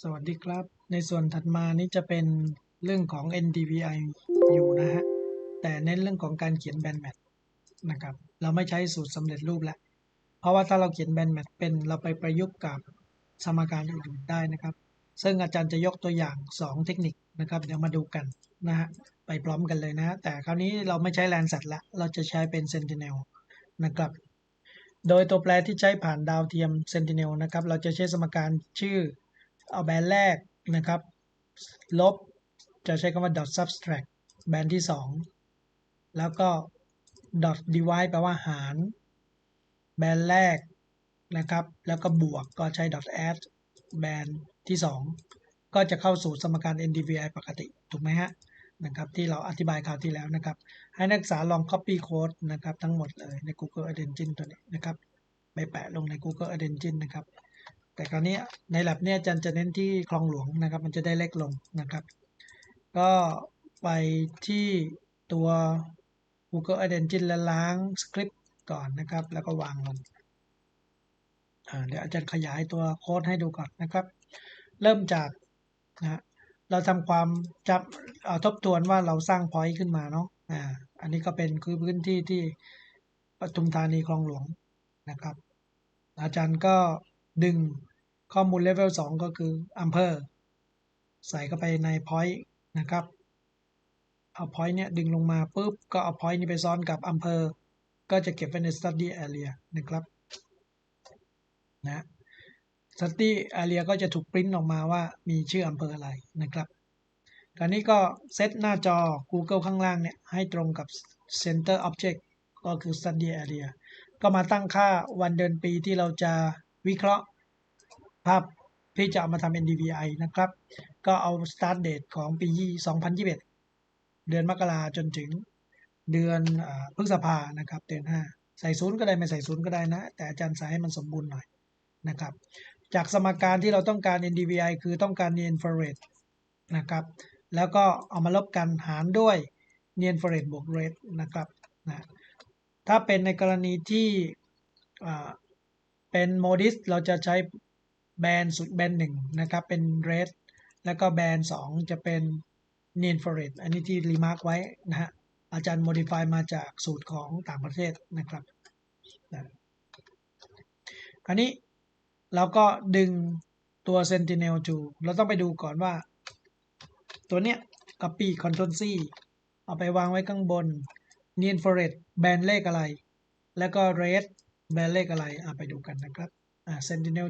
สวัสดีครับ ในส่วนถัดมานี้จะเป็นเรื่องของ NDVI อยู่นะฮะ แต่เน้นเรื่องของการเขียนแบนแมทนะครับ เราไม่ใช้สูตรสำเร็จรูปแล้วเพราะว่าถ้าเราเขียนแบนแมทเป็นเราไปประยุกต์กับสมการอื่นๆได้นะครับ ซึ่งอาจารย์จะยกตัวอย่าง 2 เทคนิคนะครับ เดี๋ยวมาดูกันนะฮะ ไปพร้อมกันเลยนะ แต่คราวนี้เราไม่ใช้แลนสัตละ เราจะใช้เป็น Sentinel นะครับ โดยตัวแปรที่ใช้ผ่านดาวเทียม Sentinel นะครับ เราจะใช้สมการชื่อ เอาแบนแรกนะครับ ลบจะใช้คำว่า dot subtract แบนที่ 2 แล้วก็ dot divide แปลว่าหาร แบนแรกนะครับ แล้วก็บวกก็ใช้ dot add แบนที่ 2 ก็จะเข้าสู่สมการ NDVI ปกติ ถูกไหมฮะนะครับที่เราอธิบายคราวที่แล้วนะครับ ให้นักศึกษาลอง copy code นะครับ ทั้งหมดเลยใน Google Earth Engine ตัวนี้นะครับ ไปแปะลงใน Google Earth Engine นะครับ แต่คราวนี้ใน lab เนี่ยอาจารย์จะเน้นที่คลองหลวงนะครับ มันจะได้เล็กลงนะครับ ก็ไปที่ตัว Google Earth Engine และล้างสคริปต์ก่อนนะครับ แล้วก็วางลงเดี๋ยวอาจารย์ขยายตัวโค้ดให้ดูก่อนนะครับ เริ่มจากนะเราทำความจับทบทวนว่าเราสร้างพอยต์ขึ้นมาเนาะอ่าอันนี้ก็เป็นคือพื้นที่ที่ปทุมธานีคลองหลวงนะครับ อาจารย์ก็ ดึงข้อมูลเลเวล2ก็คืออำเภอใส่เข้าไปในพอยต์นะครับ เอาพอยต์เนี้ยดึงลงมาปุ๊บ ก็เอาพอยต์นี้ไปซ้อนกับอำเภอ ก็จะเก็บไว้ใน study area นะครับนะ study area ก็จะถูกปริ้นออกมาว่ามีชื่ออำเภออะไรนะครับคราวนี้ก็เซตหน้าจอ Google ข้างล่างเนี่ย ให้ตรงกับ center object ก็คือ study area ก็มาตั้งค่าวันเดือนปีที่เราจะ วิเคราะห์ภาพที่จะเอามาทำ NDVI นะครับ ก็เอา start date ของปี 2021 เดือนมกราจนถึงเดือนพฤษภานะครับ เดือน 5 ใส่ศูนย์ก็ได้ไม่ใส่ศูนย์ก็ได้นะ แต่อาจารย์ใส่ให้มันสมบูรณ์หน่อยนะครับ จากสมการที่เราต้องการ NDVI คือต้องการ near infrared นะครับ แล้วก็เอามาลบกันหารด้วย near infrared บวก red นะครับนะถ้าเป็นในกรณีที่ เป็นโมดิสเราจะใช้แบนสุดแบนหนึ่งนะครับ เป็น red แล้วก็แบนสองจะเป็น near infrared อันนี้ที่รีมาร์กไว้นะฮะอาจารย์ modify มาจากสูตรของต่างประเทศนะครับนะอันนี้เราก็ดึงตัว sentinel to เราต้องไปดูก่อนว่า ตัวเนี้ย copy control C เอาไปวางไว้ข้างบน near infrared แบนเลขอะไร แล้วก็ red แบนเลขอะไรอะไปดูกันนะครับอ่า sentinel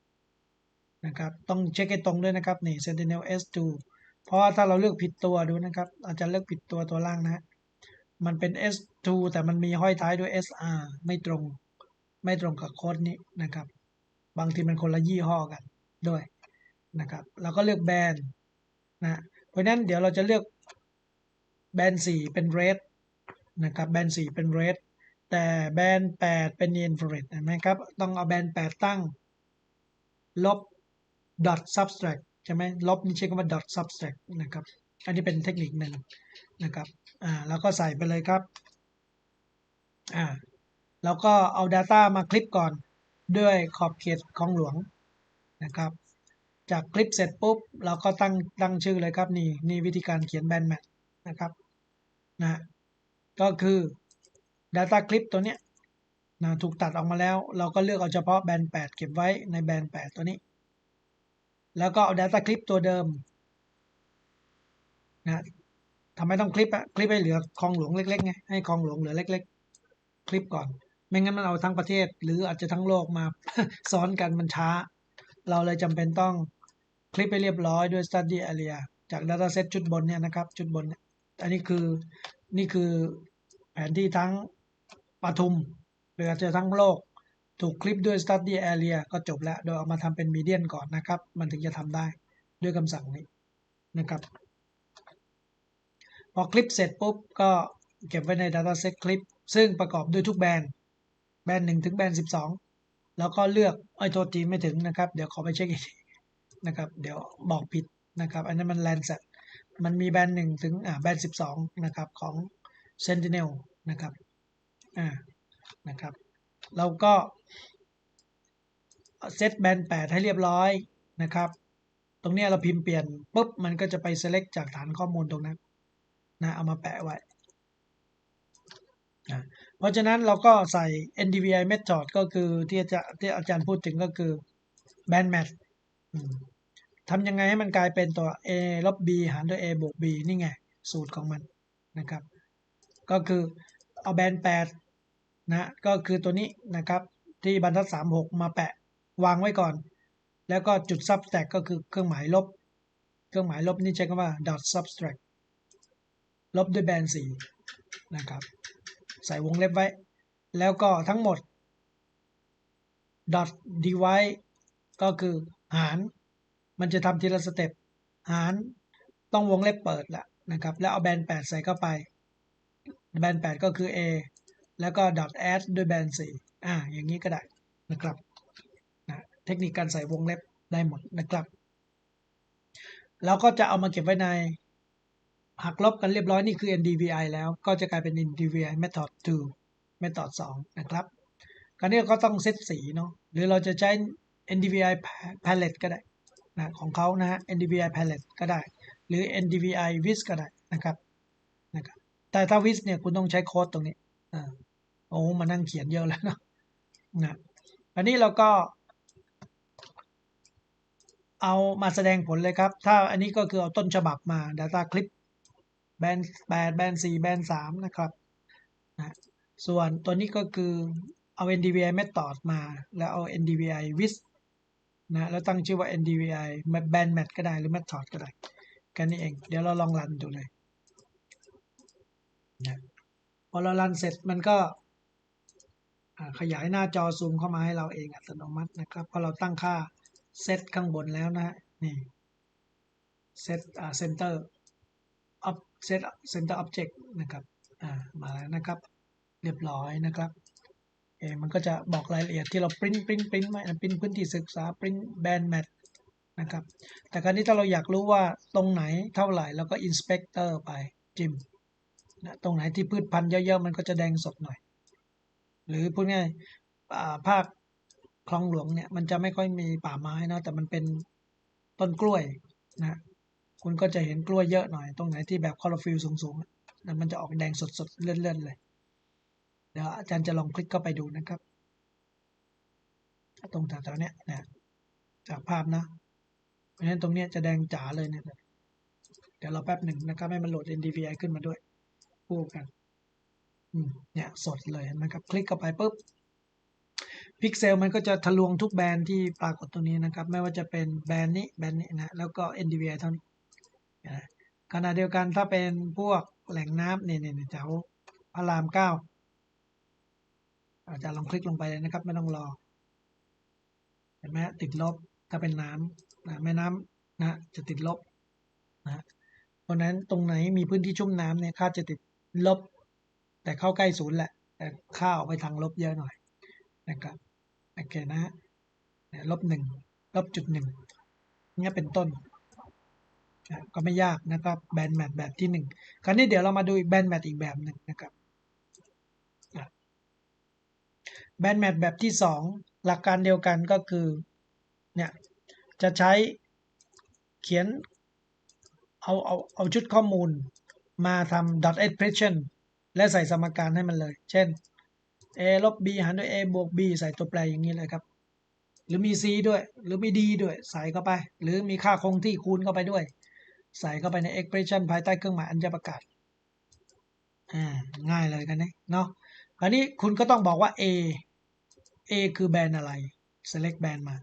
2นะครับต้องเช็คให้ตรงด้วยนะครับนี่ sentinel s2 เพราะถ้าเราเลือกผิดตัวดูนะครับ อาจจะเลือกผิดตัวตัวล่างนะ มันเป็น s2 แต่มันมีห้อยท้ายด้วย sr ไม่ตรง ไม่ตรงกับโค้ดนี้นะครับ บางทีมันคนละยี่ห้อกันด้วยนะครับเราก็เลือกแบรนด์นะเพราะนั้นเดี๋ยวเราจะเลือกแบรนด์4เป็น red นะครับแบรนด์4เป็น red แต่แบน 8 เป็น infrared เห็นไหมครับ ต้องเอาแบน 8 ตั้ง ลบ dot subtract ใช่ไหมลบนี่ใช้คำว่า dot subtract นะครับ อันนี้เป็นเทคนิคหนึ่งนะครับ อ่า แล้วก็ใส่ไปเลยครับ อ่า แล้วก็เอา Data มาคลิปก่อนด้วยขอบเขตของหลวงนะครับ จากคลิปเสร็จปุ๊บ เราก็ตั้งตั้งชื่อเลยครับ นี่นี่วิธีการเขียนแบนแมทนะครับ นะ ก็คือ Data Clip ตัวเนี้ยนะถูกตัดออกมาแล้ว เราก็เลือกเอาเฉพาะแบนด์ 8 เก็บไว้ในแบนด์ 8 ตัวนี้ แล้วก็เอา Data Clip ตัวเดิมนะทำไมต้องคลิปอะคลิปให้เหลือคลองหลวงเล็กๆไงให้คลองหลวงเหลือเล็ก ๆ คลิปก่อน ไม่งั้นมันเอาทั้งประเทศ หรืออาจจะทั้งโลกมาซ้อนกันมันช้า เราเลยจำเป็นต้องคลิปไปเรียบร้อยด้วย study area จาก dataset ชุดบนเนี่ยนะครับ ชุดบน อันนี้คือนี่คือแผนที่ทั้ง ปทุมหรือจะทั้งโลก ถูกคลิปด้วย study area ก็จบแล้ว โดยเอามาทำเป็นมีเดียนก่อนนะครับ มันถึงจะทำได้ด้วยคำสั่งนี้นะครับ พอคลิปเสร็จปุ๊บ ก็เก็บไว้ใน dataset คลิปซึ่งประกอบด้วยทุกแบรนด์แบรนด์หนึ่งถึงแบรนด์สิบสองแล้วก็เลือกไอ้โทษทีไม่ถึงนะครับ เดี๋ยวขอไปเช็คอีกทีนะครับ เดี๋ยวบอกผิดนะครับ อันนั้นมันแลนด์เซ็มันมีแบรนด์หนึ่งถึงอ่าแบรนด์สิบสองนะครับของ Sentinel นะครับ อ่านะครับเราก็เซตแบน8ให้เรียบร้อยนะครับ ตรงนี้เราพิมพ์เปลี่ยนปุ๊บมันก็จะไป select จากฐานข้อมูลตรงนั้นนะเอามาแปะไว้นะเพราะฉะนั้นเราก็ใส่ NDVI method ก็คือที่อาจารย์ที่อาจารย์พูดถึงก็คือ band match ทำยังไงให้มันกลายเป็นตัว a ลบ b หารด้วย a บวก b นี่ไง สูตรของมันนะครับ ก็คือเอาแบนแปด นะก็คือตัวนี้นะครับที่บรรทัดสามหกมาแปะวางไว้ก่อน แล้วก็จุด subtract ก็คือเครื่องหมายลบ เครื่องหมายลบนี่ใช้คำว่า dot subtract ลบด้วยแบนสี่นะครับใส่วงเล็บไว้ แล้วก็ทั้งหมด dot divide ก็คือหาร มันจะทำทีละสเต็ปหารต้องวงเล็บเปิดละนะครับ แล้วเอาแบนแปดใส่เข้าไป แบนแปดก็คือ a แล้วก็ dot add ด้วยแบนสี่อ่า อย่างนี้ก็ได้นะครับนะเทคนิคการใส่วงเล็บได้หมดนะครับเราก็จะเอามาเก็บไว้ในหักลบกันเรียบร้อยนี่คือ NDVI แล้วก็จะกลายเป็น NDVI method 2 method 2 นะครับคราวนี้เราก็ต้องเซตสีเนาะหรือเราจะใช้ NDVI palette ก็ได้นะของเขานะฮะ NDVI palette ก็ได้ หรือ NDVI vis ก็ได้นะครับนะครับแต่ถ้า vis เนี่ยคุณต้องใช้โค้ดตรงนี้อ่า โอ้มานั่งเขียนเยอะแล้วเนาะนะอันนี้เราก็ เอามาแสดงผลเลยครับ ถ้าอันนี้ก็คือเอาต้นฉบับมา Data Clip แบนแปดแบนสี่แบนสามนะครับนะส่วนตัวนี้ก็คือเอา NDVI method มา แล้วเอา NDVI vis นะแล้วตั้งชื่อว่า NDVI band match ก็ได้หรือ method ก็ได้แค่นี้เอง เดี๋ยวเราลองรันดูเลยนะพอเรารันเสร็จมันก็ ขยายหน้าจอซูมเข้ามาให้เราเองอัตโนมัตินะครับพอเราตั้งค่าเซตข้างบนแล้วนะนี่เซตอ่าเซนเตอร์ออฟเซตเซนเตอร์ออบเจกต์นะครับอ่ามาแล้วนะครับ เรียบร้อยนะครับเอมันก็จะบอกรายละเอียดที่เราปริ้นปริ้นปริ้นไว้ปริ้นพื้นที่ศึกษาปริ้นแบนแมทนะครับแต่คราวนี้ถ้าเราอยากรู้ว่าตรงไหนเท่าไหร่เราก็อินสเปกเตอร์ไปจิมนะตรงไหนที่พืชพันธุ์เยอะๆ มันก็จะแดงสดหน่อย หรือพูดง่ายภาคคลองหลวงเนี่ย มันจะไม่ค่อยมีป่าไม้นะแต่มันเป็นต้นกล้วยนะคุณก็จะเห็นกล้วยเยอะหน่อย ตรงไหนที่แบบคลอโรฟิลสูงๆนะมันจะออกแดงสดๆเลื่อนๆเลย เดี๋ยวอาจารย์จะลองคลิกเข้าไปดูนะครับ ตรงแถวๆเนี้ยนะจากภาพนะเพราะฉะนั้นตรงเนี้ยจะแดงจ๋าเลยเนี่ยเดี๋ยวเราแป๊บหนึ่งนะครับให้มันโหลด NDVI ขึ้นมาด้วยคู่กัน เนี่ยสดเลยนะครับ คลิกเข้าไปปุ๊บพิกเซลมันก็จะทะลวงทุกแบรนด์ที่ปรากฏตรงนี้นะครับ ไม่ว่าจะเป็นแบรนด์นี้แบรนด์นี้นะแล้วก็ NDVI เท่านี้ขณะเดียวกันถ้าเป็นพวกแหล่งน้ำเนี่ยเนี่ยแถวพระรามเก้าอาจารย์ลองคลิกลงไปเลยนะครับ ไม่ต้องรอเห็นไหมติดลบถ้าเป็นน้ำนะแม่น้ำนะจะติดลบนะเพราะนั้นตรงไหนมีพื้นที่ชุ่มน้ำเนี่ยค่าจะติดลบ แต่เข้าใกล้ศูนย์แหละแต่ค่าออกไปทางลบเยอะหน่อยนะครับโอเคนะฮะลบหนึ่งลบจุดหนึ่งนี่เป็นต้น ก็ไม่ยากนะครับแบนแมทแบบที่หนึ่งคราวนี้เดี๋ยวเรามาดูอีกแบนแมทอีกแบบหนึ่งนะครับแบนแมทแบบที่สองหลักการเดียวกันก็คือเนี่ยจะใช้เขียนเอาเอาเอาชุดข้อมูลมาทำ dot expression และใส่สมการให้มันเลย เช่น a ลบ b หารด้วย a บวก b ใส่ตัวแปรอย่างนี้เลยครับ หรือมี c ด้วย หรือมี d ด้วย ใส่เข้าไป หรือมีค่าคงที่คูณเข้าไปด้วย ใส่เข้าไปใน expression ภายใต้เครื่องหมายอัญประกาศอ่าง่ายเลยกันนะเนาะคราวนี้คุณก็ต้องบอกว่า A A คือแบรนด์อะไร select แบรนด์มา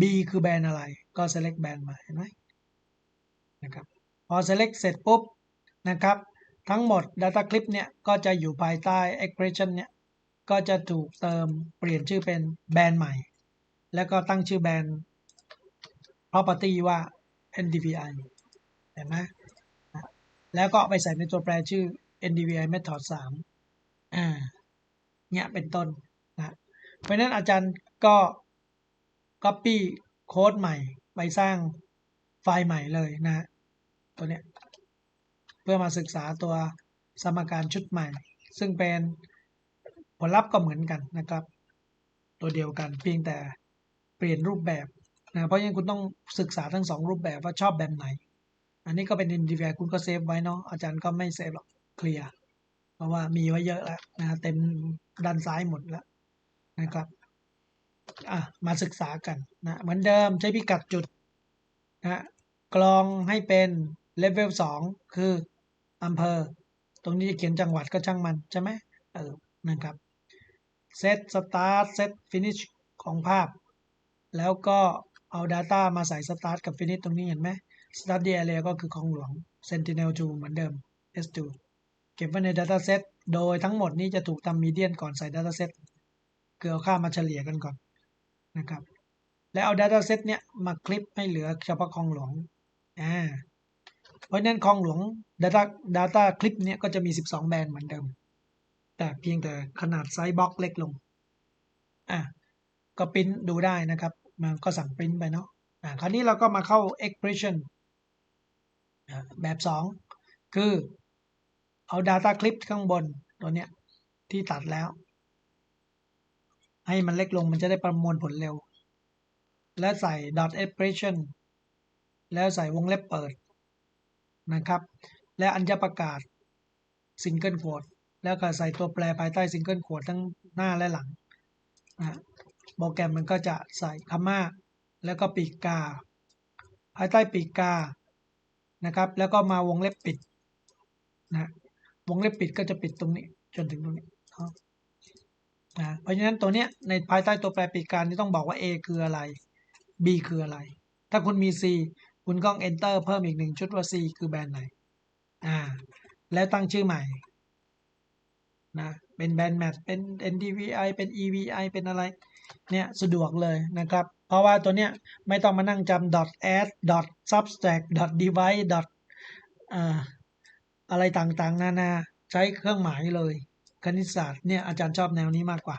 B คือแบรนด์อะไร ก็ select แบรนด์มา เห็นไหมนะครับ พอ select เสร็จปุ๊บนะครับ ทั้งหมด data clip เนี่ยก็จะอยู่ภายใต้ expression เนี่ยก็จะถูกเติมเปลี่ยนชื่อเป็นแบรนด์ใหม่ แล้วก็ตั้งชื่อแบรนด์ property ว่า NDVI เห็นไหมแล้วก็ไปใส่ในตัวแปรชื่อ NDVI method 3อ่าเนี่ยเป็นต้นนะเพราะนั้นอาจารย์ก็ Copy โค้ดใหม่ ไปสร้างไฟล์ใหม่เลยนะตัวเนี้ย พื่อมาศึกษาตัวสมการชุดใหม่ ซึ่งเป็นผลลัพธ์ก็เหมือนกันนะครับ ตัวเดียวกันเพียงแต่เปลี่ยนรูปแบบนะเพราะฉะนั้นคุณต้องศึกษาทั้งสองรูปแบบว่าชอบแบบไหน อันนี้ก็เป็น NDVI คุณก็เซฟไว้เนาะอาจารย์ก็ไม่เซฟหรอกเคลียร์เพราะว่ามีไว้เยอะแล้วนะเต็มด้านซ้ายหมดแล้วนะครับอะมาศึกษากันนะเหมือนเดิมใช้พิกัดจุดนะกรองให้เป็นเลเวลสองคือ อำเภอ ตรงนี้จะเขียนจังหวัดก็ช่างมัน ใช่ไหมเออนะครับเซตสตาร์ทเซตฟินิชของภาพ แล้วก็เอา Data มาใส่ Start กับ Finish ตรงนี้เห็นไหม Study Area ก็คือของหลวง Sentinel-2 เหมือนเดิม S2 เก็บไว้ใน Dataset โดยทั้งหมดนี้จะถูกทำ Median ก่อนใส่ Dataset คือเอาค่ามาเฉลี่ยกันก่อนนะครับ แล้วเอา Dataset เนี้ยมาคลิปให้เหลือเฉพาะของหลวงอ่า เพราะนั้นของหลวง Data Data คลิปเนี้ยก็จะมี 12 แบรนด์เหมือนเดิม แต่เพียงแต่ขนาดไซส์บล็อกเล็กลง อะ ก็ปริ้นดูได้นะครับ มันก็สั่งปริ้นไปเนาะอ่าคราวนี้เราก็มาเข้า expression อ่าแบบ 2 คือเอา data clip ข้างบนตัวเนี้ยที่ตัดแล้ว ให้มันเล็กลงมันจะได้ประมวลผลเร็ว แล้วใส่ dot expression แล้วใส่วงเล็บเปิด นะครับ และอัญญประกาศ single quote แล้วก็ใส่ตัวแปรภายใต้ single quote ทั้งหน้าและหลังนะโปรแกรมมันก็จะใส่คำม่าแล้วก็ปีกกา ภายใต้ปีกกานะครับ แล้วก็มาวงเล็บปิดนะวงเล็บปิดก็จะปิดตรงนี้จนถึงตรงนี้นะเพราะฉะนั้นตัวเนี้ยในภายใต้ตัวแปรปีกกานี่ต้องบอกว่า A คืออะไร B คืออะไร ถ้าคุณมี C คุณก็ enter เพิ่มอีกหนึ่งชุดว่า C คือแบรนด์ไหน อ่า แล้วตั้งชื่อใหม่ นะ เป็นแบรนด์แมทเป็น NDVI เป็น EVI เป็นอะไร เนี่ย สะดวกเลยนะครับ เพราะว่าตัวเนี้ยไม่ต้องมานั่งจำ dot add dot subtract dot divide dot อะไรต่างๆ นานา ใช้เครื่องหมายเลย คณิตศาสตร์เนี่ยอาจารย์ชอบแนวนี้มากกว่า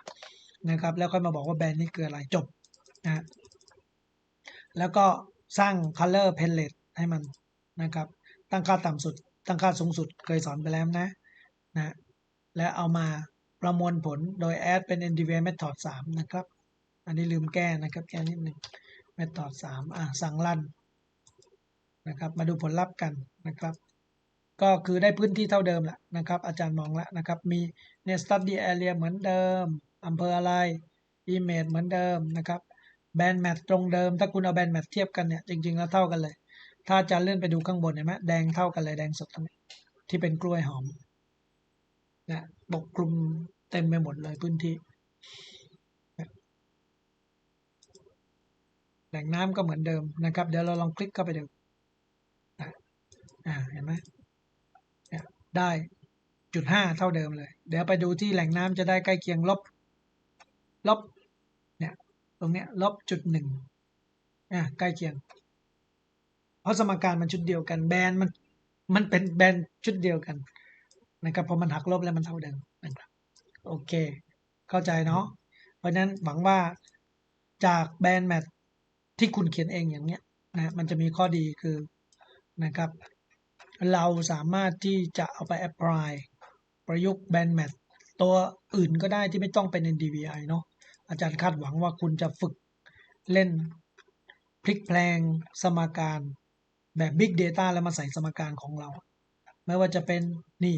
นะครับ แล้วค่อยมาบอกว่าแบรนด์นี้คืออะไรจบนะแล้วก็ สร้าง color palette ให้มันนะครับ ตั้งค่าต่ำสุด ตั้งค่าสูงสุดเคยสอนไปแล้วนะนะ และเอามาประมวลผลโดย add เป็น NDVI method 3 นะครับ อันนี้ลืมแก้นะครับ แก้นิดหนึ่ง method 3อะสั่งรันนะครับ มาดูผลลัพธ์กันนะครับ ก็คือได้พื้นที่เท่าเดิมแหละนะครับ อาจารย์มองแล้วนะครับ มีเนี่ย study area เหมือนเดิมอำเภออะไร image เหมือนเดิมนะครับ แบนแมทตรงเดิม ถ้าคุณเอาแบนแมทเทียบกันเนี่ยจริง ๆ แล้วเท่ากันเลย ถ้าจารย์เลื่อนไปดูข้างบนเห็นไหมแดงเท่ากันเลยแดงสดตรงนี้ที่เป็นกล้วยหอมนะปกคลุมเต็มไปหมดเลยพื้นที่แหล่งน้ำก็เหมือนเดิมนะครับ เดี๋ยวเราลองคลิกเข้าไปดูอ่าเห็นไหมได้จุดห้าเท่าเดิมเลย เดี๋ยวไปดูที่แหล่งน้ำจะได้ใกล้เคียงลบลบ ตรงเนี้ยลบจุดหนึ่งอ่าใกล้เคียง เพราะสมการมันชุดเดียวกัน แบนมันมันเป็นแบนชุดเดียวกันนะครับพอมันหักลบแล้วมันเท่าเดิมนะครับโอเค เข้าใจเนาะเพราะนั้นหวังว่าจากแบนแมทที่คุณเขียนเองอย่างเนี้ยนะมันจะมีข้อดีคือนะครับ เราสามารถที่จะเอาไปแอพพลายประยุกต์แบนแมทตัวอื่นก็ได้ที่ไม่ต้องเป็น NDVI เนาะ อาจารย์คาดหวังว่าคุณจะฝึกเล่นพลิกแปลงสมการแบบ Big Data แล้วมาใส่สมการของเรา ไม่ว่าจะเป็นนี่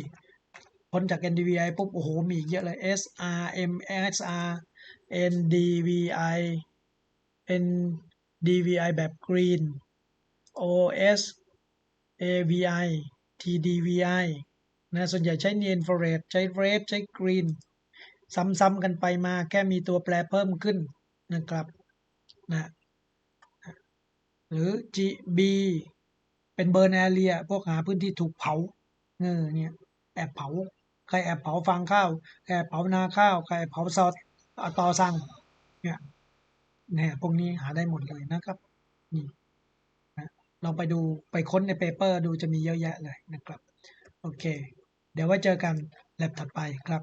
พ้นจาก NDVI ปุ๊บ โอ้โห มีเยอะเลย SR MSR NDVI NDVI แบบ Green OS AVI TDVI นะส่วนใหญ่ใช้ Near Infrared ใช้ Red ใช้ Green ซ้ำๆกันไปมาแค่มีตัวแปรเพิ่มขึ้นนะครับนะหรือ GB เป็นเบอร์แอเรียพวกหาพื้นที่ถูกเผาเออเนี่ยแอบเผา ใครแอบเผาฟางข้าวใครแอบเผานาข้าวใครเผาซอสต่อสั่งเนี่ยเนี่ยพวกนี้หาได้หมดเลยนะครับนี่นะลองไปดูไปค้นในเปเปอร์ดูจะมีเยอะแยะเลยนะครับ โอเค เดี๋ยวไว้เจอกันแลบถัดไปครับ